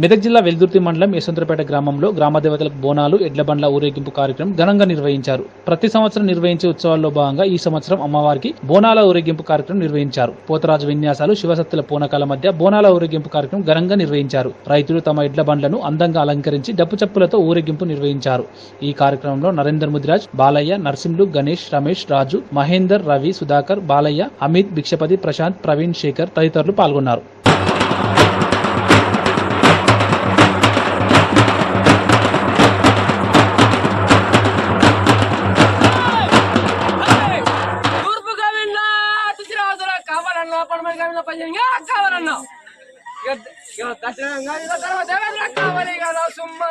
మెదక్ జిల్లా వెల్దుర్తి మండలం యశ్వంతరపేట గ్రామంలో గ్రామదేవతలకు బోనాలు ఎడ్లబండ్ల ఊరేగింపు కార్యక్రమం ఘనంగా నిర్వహించారు. ప్రతి సంవత్సరం నిర్వహించే ఉత్సవాల్లో భాగంగా ఈ సంవత్సరం అమ్మవారికి బోనాల ఊరేగింపు కార్యక్రమం నిర్వహించారు. పోతరాజు విన్యాసాలు శివశక్తుల పూనకాల మధ్య బోనాల ఊరేగింపు కార్యక్రమం ఘనంగా నిర్వహించారు. రైతులు తమ ఎడ్ల బండ్లను అందంగా అలంకరించి డప్పు చప్పులతో ఊరేగింపు నిర్వహించారు. ఈ కార్యక్రమంలో నరేందర్ ముదిరాజ్ బాలయ్య నర్సింహులు గణేష్ రమేష్ రాజు మహేందర్ రవి సుధాకర్ బాలయ్య అమిత్ భిక్షపతి ప్రశాంత్ ప్రవీణ్ శేఖర్ తదితరులు పాల్గొన్నారు. పడమని గవిన్న పదిహేను. కావాలన్నా ఇక దేవేంద్ర కావాలి కదా సుమ్మా.